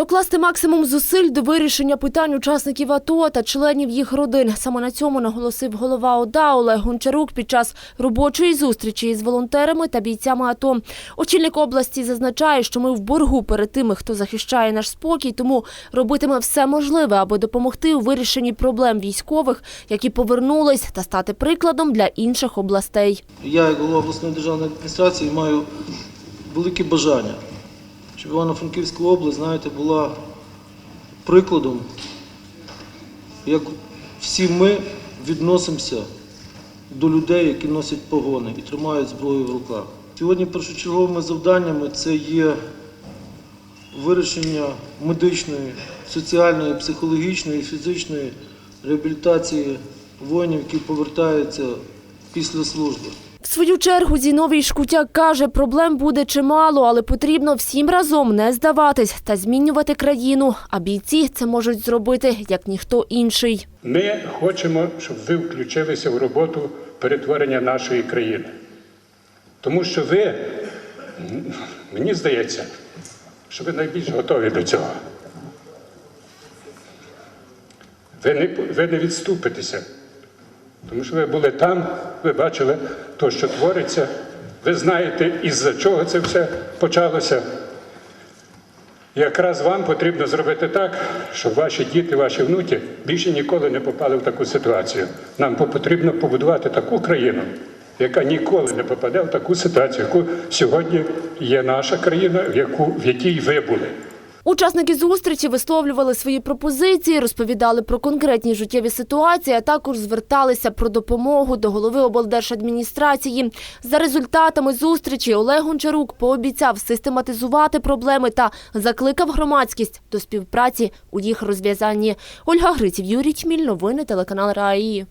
Докласти максимум зусиль до вирішення питань учасників АТО та членів їх родин. Саме на цьому наголосив голова ОДА Олег Гончарук під час робочої зустрічі із волонтерами та бійцями АТО. Очільник області зазначає, що ми в боргу перед тими, хто захищає наш спокій, тому робитиме все можливе, аби допомогти у вирішенні проблем військових, які повернулись, та стати прикладом для інших областей. Я, як голова обласної державної адміністрації, маю велике бажання, щоб Івано-Франківська область, знаєте, була прикладом, як всі ми відносимося до людей, які носять погони і тримають зброю в руках. Сьогодні першочерговими завданнями це є вирішення медичної, соціальної, психологічної фізичної реабілітації воїнів, які повертаються після служби. Свою чергу Зіновій Шкутяк каже, проблем буде чимало, але потрібно всім разом не здаватись та змінювати країну. А бійці це можуть зробити як ніхто інший. Ми хочемо, щоб ви включилися в роботу перетворення нашої країни. Тому що ви, мені здається, що ви найбільш готові до цього. Ви не, ви не відступитеся, тому що ви були там, ви бачили те, що твориться, ви знаєте, із-за чого це все почалося. Якраз вам потрібно зробити так, щоб ваші діти, ваші внуки більше ніколи не попали в таку ситуацію. Нам потрібно побудувати таку країну, яка ніколи не попаде в таку ситуацію, яку сьогодні є наша країна, в якій ви були. Учасники зустрічі висловлювали свої пропозиції, розповідали про конкретні життєві ситуації, а також зверталися про допомогу до голови облдержадміністрації. За результатами зустрічі Олег Гончарук пообіцяв систематизувати проблеми та закликав громадськість до співпраці у їх розв'язанні. Ольга Гриців, Юрій Чміль, новини телеканал РАІ.